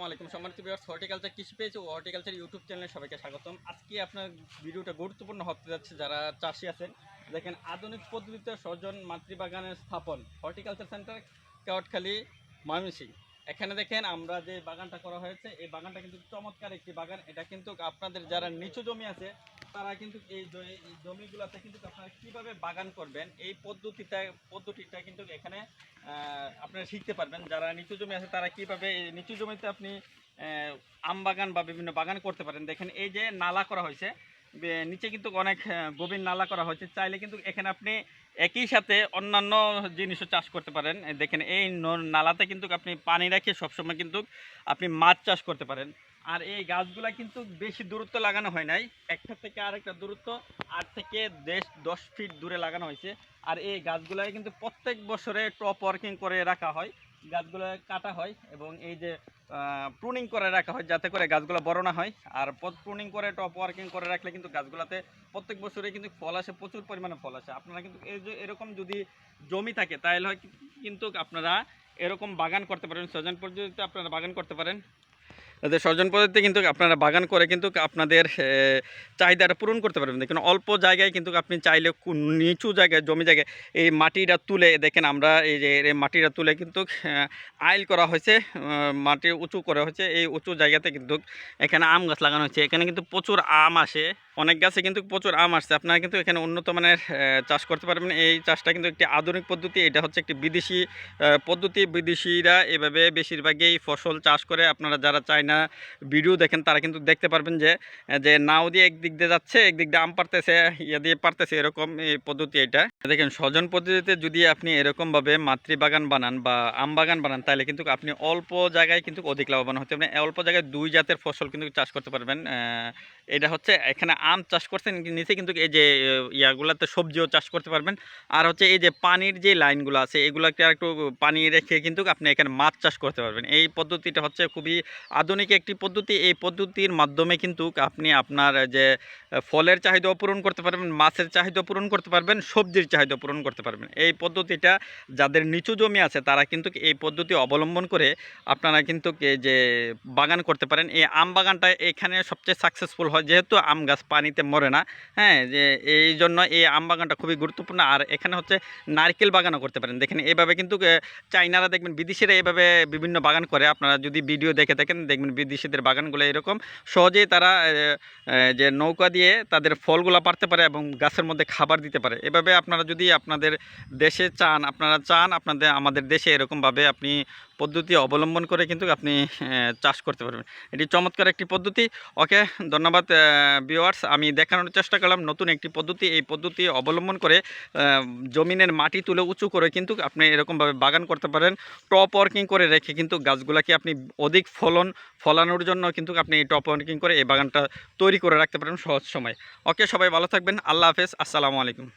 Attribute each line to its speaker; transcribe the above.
Speaker 1: আসসালামু আলাইকুম সম্মানিত ভিউয়ার্স, হর্টিকালচার কৃষি পেজ ও হর্টিকালচার ইউটিউব চ্যানেলে সবাইকে স্বাগতম। আজকে আপনার ভিডিওটা গুরুত্বপূর্ণ হতে যাচ্ছে যারা চাষি আছেন। দেখেন, আধুনিক পদ্ধতিতে সজন মাতৃবাগানের স্থাপন, হর্টিকালচার সেন্টার কেওয়াটখালী ময়মনসিং এখানে দেখেন, আমরা যে বাগানটা করা হয়েছে, এই বাগানটা কিন্তু চমৎকার একটি বাগান। এটা কিন্তু আপনাদের যারা নিচু জমি আছে তারা কিন্তু এই জমিগুলোতে কিন্তু আপনারা কীভাবে বাগান করবেন, এই পদ্ধতিটা পদ্ধতিটা কিন্তু এখানে আপনারা শিখতে পারবেন। যারা নিচু জমি আছে, তারা কীভাবে নিচু জমিতে আপনি আম বাগান বা বিভিন্ন বাগান করতে পারেন। দেখেন, এই যে নালা করা হয়েছে নিচে কিন্তু অনেক গভীর নালা করা হয়েছে। চাইলে কিন্তু এখানে আপনি একই সাথে অন্যান্য জিনিসও চাষ করতে পারেন। দেখেন, এই নালাতে কিন্তু আপনি পানি রেখে সবসময় কিন্তু আপনি মাছ চাষ করতে পারেন। আর এই গাছগুলা কিন্তু বেশি দূরত্ব লাগানো হয় নাই। একটা থেকে আরেকটা দূরত্ব আট থেকে দেশ দশ ফিট দূরে লাগানো হয়েছে। আর এই গাছগুলাই কিন্তু প্রত্যেক বছরে টপ ওয়ার্কিং করে রাখা হয়, গাছগুলো কাটা হয় এবং এই যে প্রুনিং করে রাখা হয় যাতে করে গাছগুলো বড় না হয়। আর প্রুনিং করে টপ ওয়ার্কিং করে রাখলে কিন্তু গাছগুলোতে প্রত্যেক বছরে কিন্তু ফল আসে, প্রচুর পরিমাণে ফল আসে। আপনারা কিন্তু এই যে, এরকম যদি জমি থাকে, তাহলে হয় কিন্তু আপনারা এরকম বাগান করতে পারেন। সজন পদ্ধতিতে আপনারা বাগান করতে পারেন সজন পদ্ধতিতে কিন্তু আপনারা বাগান করে কিন্তু আপনাদের চাহিদাটা পূরণ করতে পারবেন। কিন্তু অল্প জায়গায় কিন্তু আপনি চাইলে নিচু জায়গায়, জমি জায়গায় এই মাটিটা তুলে দেখেন আমরা, এই যে এই মাটিটা তুলে কিন্তু আইল করা হয়েছে মাটি উঁচু করা হয়েছে। এই উঁচু জায়গাতে কিন্তু এখানে আম গাছ লাগানো হয়েছে। এখানে কিন্তু প্রচুর আম আসে। অনেক গাছে কিন্তু প্রচুর আম আসছে। আপনারা কিন্তু এখানে উন্নত মানের চাষ করতে পারবেন। এই চাষটা কিন্তু একটি আধুনিক পদ্ধতি। এটা হচ্ছে একটি বিদেশি পদ্ধতি। বিদেশিরা এভাবে বেশিরভাগই ফসল চাষ করে। আপনারা যারা চায়না ভিডিও দেখেন, তারা কিন্তু দেখতে পারবেন যে যে নাও দিয়ে একদিক দিয়ে যাচ্ছে, একদিক দিয়ে আম পারতেছে ইয়ে দিয়ে পারতেছে এরকম এই পদ্ধতি এটা। দেখেন স্বজন পদ্ধতিতে যদি আপনি এরকমভাবে মাতৃবাগান বানান বা আম বাগান বানান, তাহলে কিন্তু আপনি অল্প জায়গায় কিন্তু অধিক লাভবান হতে পারেন অল্প জায়গায় দুই জাতের ফসল কিন্তু চাষ করতে পারবেন। এটা হচ্ছে এখানে আম চাষ করছেন নিচে কিন্তু এই যে ইয়াগুলাতে সবজিও চাষ করতে পারবেন। আর হচ্ছে এই যে পানির যে লাইনগুলো আছে, এগুলোকে আর একটু পানি রেখে কিন্তু আপনি এখানে মাছ চাষ করতে পারবেন। এই পদ্ধতিটা হচ্ছে খুবই আধুনিক একটি পদ্ধতি। এই পদ্ধতির মাধ্যমে কিন্তু আপনি আপনার যে ফলের চাহিদাও পূরণ করতে পারবেন, মাছের চাহিদা পূরণ করতে পারবেন, সবজির চাহিদা পূরণ করতে পারবেন। এই পদ্ধতিটা যাদের নিচু জমি আছে, তারা কিন্তু এই পদ্ধতি অবলম্বন করে আপনারা কিন্তু যে বাগান করতে পারেন। এই আম বাগানটা এখানে সবচেয়ে সাকসেসফুল হয়, যেহেতু আম গাছ পানিতে মরে না। হ্যাঁ যে এই জন্য এই আম বাগানটা খুবই গুরুত্বপূর্ণ। আর এখানে হচ্ছে নারকেল বাগানও করতে পারেন। দেখেন এইভাবে কিন্তু চাইনারা দেখবেন বিদেশিরা এইভাবে বিভিন্ন বাগান করে। আপনারা যদি ভিডিও দেখে থাকেন, দেখবেন বিদেশিদের বাগানগুলো এরকম। সহজেই তারা যে নৌকা দিয়ে তাদের ফলগুলো পারতে পারে এবং গাছের মধ্যে খাবার দিতে পারে। এভাবে আপনারা যদি আপনাদের দেশে চান, আপনারা চান আপনাদের, আমাদের দেশে এরকমভাবে আপনি পদ্ধতি অবলম্বন করে কিন্তু আপনি চাষ করতে পারবেন। এটি চমৎকার একটি পদ্ধতি। ওকে, ধন্যবাদ ভিওয়ার্স আমি দেখানোর চেষ্টা করলাম নতুন একটি পদ্ধতি। এই পদ্ধতি অবলম্বন করে জমিনের মাটি তুলে উঁচু করে কিন্তু আপনি এরকমভাবে বাগান করতে পারেন। টপ ওয়ার্কিং করে রেখে কিন্তু গাছগুলাকে আপনি অধিক ফলন, ফলানোর জন্য কিন্তু আপনি এই টপ ওয়ার্কিং করে এই বাগানটা তৈরি করে রাখতে পারেন সহজ সময়। ওকে, সবাই ভালো থাকবেন। আল্লাহ হাফেজ। আসসালামু আলাইকুম।